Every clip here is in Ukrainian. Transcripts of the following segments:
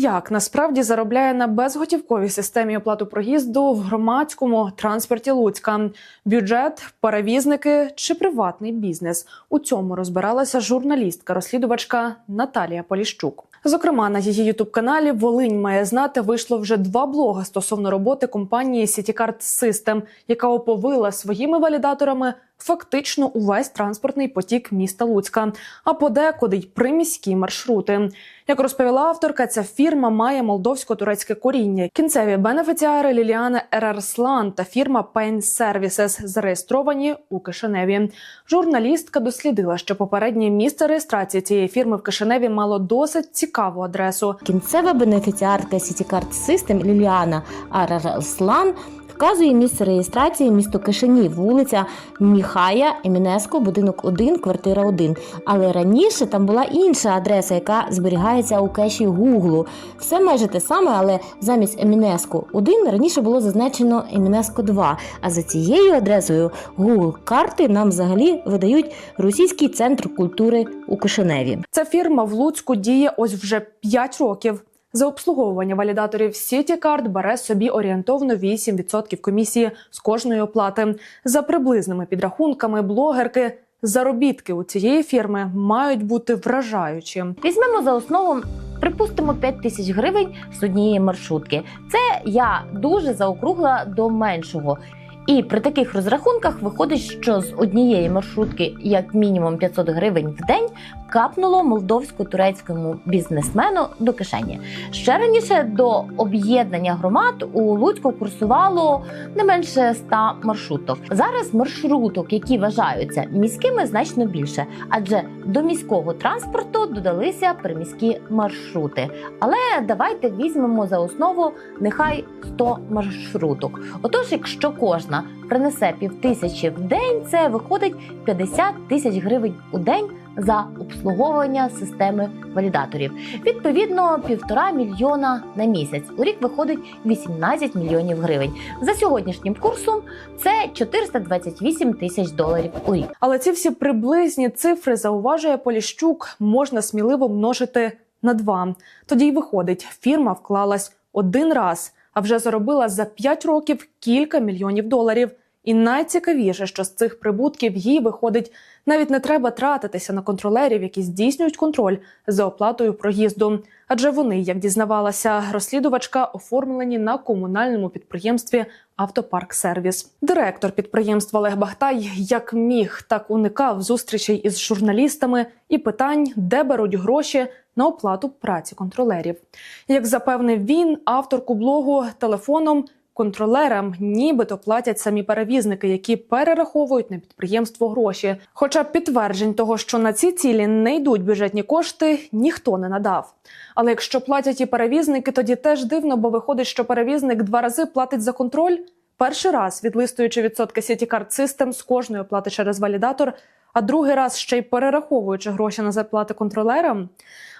Як насправді заробляє на безготівковій системі оплату проїзду в громадському транспорті Луцька? Бюджет, перевізники чи приватний бізнес? У цьому розбиралася журналістка-розслідувачка Наталія Поліщук. Зокрема, на її ютуб-каналі Волинь має знати вийшло вже два блоги стосовно роботи компанії CityCard System, яка оповила своїми валідаторами фактично увесь транспортний потік міста Луцька, а подекуди й приміські маршрути. Як розповіла авторка, ця фірма має молдовсько-турецьке коріння. Кінцеві бенефіціари Ліліана Ерарслан та фірма Pain Services зареєстровані у Кишиневі. Журналістка дослідила, що попереднє місце реєстрації цієї фірми в Кишиневі мало досить цікаву адресу. Кінцева бенефіціарка CityCard System Ліліана Арарслан вказує місце реєстрації місто Кишинів, вулиця Міхая Емінеско, будинок 1, квартира 1. Але раніше там була інша адреса, яка зберігається у кеші Гуглу. Все майже те саме, але замість Емінеско 1 раніше було зазначено Емінеско 2. А за цією адресою Google карти нам взагалі видають російський центр культури у Кишиневі. Ця фірма в Луцьку діє ось вже 5 років. За обслуговування валідаторів CityCard бере собі орієнтовно 8% комісії з кожної оплати. За приблизними підрахунками блогерки. Заробітки у цієї фірми мають бути вражаючі. Візьмемо за основу, припустимо, 5 тисяч гривень з однієї маршрутки. Це я дуже заокругла до меншого. І при таких розрахунках виходить, що з однієї маршрутки, як мінімум 500 гривень в день, капнуло молдовсько-турецькому бізнесмену до кишені. Ще раніше до об'єднання громад у Луцьку курсувало не менше 100 маршруток. Зараз маршруток, які вважаються міськими, значно більше, адже до міського транспорту додалися приміські маршрути. Але давайте візьмемо за основу нехай 100 маршруток. Отож, якщо кожна принесе півтисячі в день, це виходить 50 тисяч гривень у день за обслуговування системи валідаторів. Відповідно, півтора мільйона на місяць. У рік виходить 18 мільйонів гривень. За сьогоднішнім курсом це 428 тисяч доларів у рік. Але ці всі приблизні цифри зауважує Поліщук, можна сміливо множити на два. Тоді й виходить, фірма вклалась один раз, а вже заробила за 5 років кілька мільйонів доларів. І найцікавіше, що з цих прибутків їй виходить, навіть не треба тратитися на контролерів, які здійснюють контроль за оплатою проїзду. Адже вони, як дізнавалася розслідувачка, оформлені на комунальному підприємстві Автопарк Сервіс. Директор підприємства Олег Бахтай як міг, так уникав зустрічей із журналістами і питань, де беруть гроші на оплату праці контролерів. Як запевнив він, авторку блогу телефоном. Контролерам нібито платять самі перевізники, які перераховують на підприємство гроші. Хоча підтверджень того, що на ці цілі не йдуть бюджетні кошти, ніхто не надав. Але якщо платять і перевізники, тоді теж дивно, бо виходить, що перевізник два рази платить за контроль. Перший раз відлистуючи відсотки CityCard System з кожної оплати через валідатор, а другий раз ще й перераховуючи гроші на зарплати контролерам.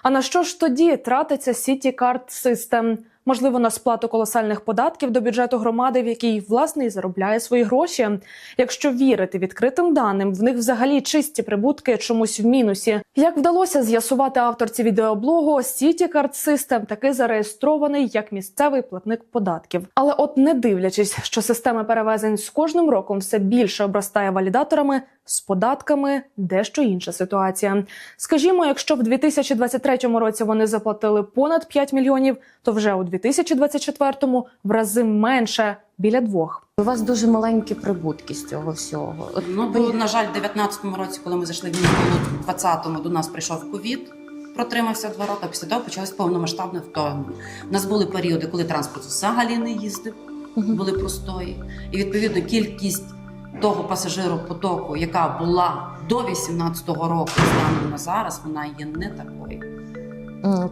А на що ж тоді тратиться CityCard System? Можливо, на сплату колосальних податків до бюджету громади, в якій власне і заробляє свої гроші. Якщо вірити відкритим даним, в них взагалі чисті прибутки чомусь в мінусі. Як вдалося з'ясувати авторці відеоблогу, CityCard System таки зареєстрований як місцевий платник податків. Але, от не дивлячись, що система перевезень з кожним роком все більше обростає валідаторами. З податками дещо інша ситуація. Скажімо, якщо в 2023 році вони заплатили понад 5 мільйонів, то вже у 2024 в рази менше біля двох. У вас дуже маленькі прибутки з цього всього. От Ну, бо, на жаль, в 19-му році, коли ми зайшли в місто, в 20-му до нас прийшов ковід, протримався два роки, а після того почалось повномасштабне вторгнення. У нас були періоди, коли транспорт взагалі не їздив, були простої. І відповідно кількість того пасажиропотоку, яка була до 18-го року, станом на зараз, вона є не такою.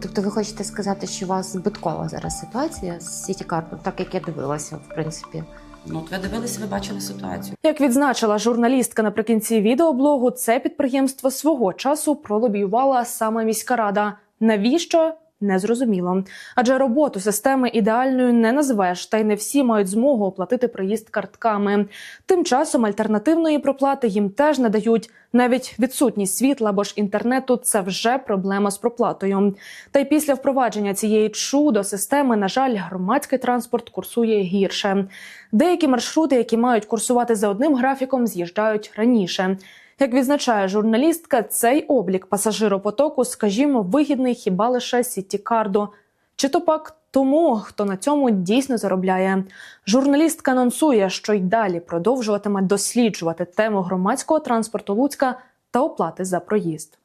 Тобто ви хочете сказати, що у вас збиткова зараз ситуація з сітікартом, так як я дивилася, в принципі. Ну, от ви дивилися, ви бачили ситуацію. Як відзначила журналістка наприкінці відеоблогу, це підприємство свого часу пролобіювала саме міська рада. Навіщо? Незрозуміло. Адже роботу системи ідеальною не назвеш, та й не всі мають змогу оплатити проїзд картками. Тим часом альтернативної проплати їм теж не дають. Навіть відсутність світла або ж інтернету це вже проблема з проплатою. Та й після впровадження цієї чудо системи, на жаль, громадський транспорт курсує гірше. Деякі маршрути, які мають курсувати за одним графіком, з'їжджають раніше. Як відзначає журналістка, цей облік пасажиропотоку, скажімо, вигідний хіба лише Сітікарду. Чи то пак тому, хто на цьому дійсно заробляє. Журналістка анонсує, що й далі продовжуватиме досліджувати тему громадського транспорту Луцька та оплати за проїзд.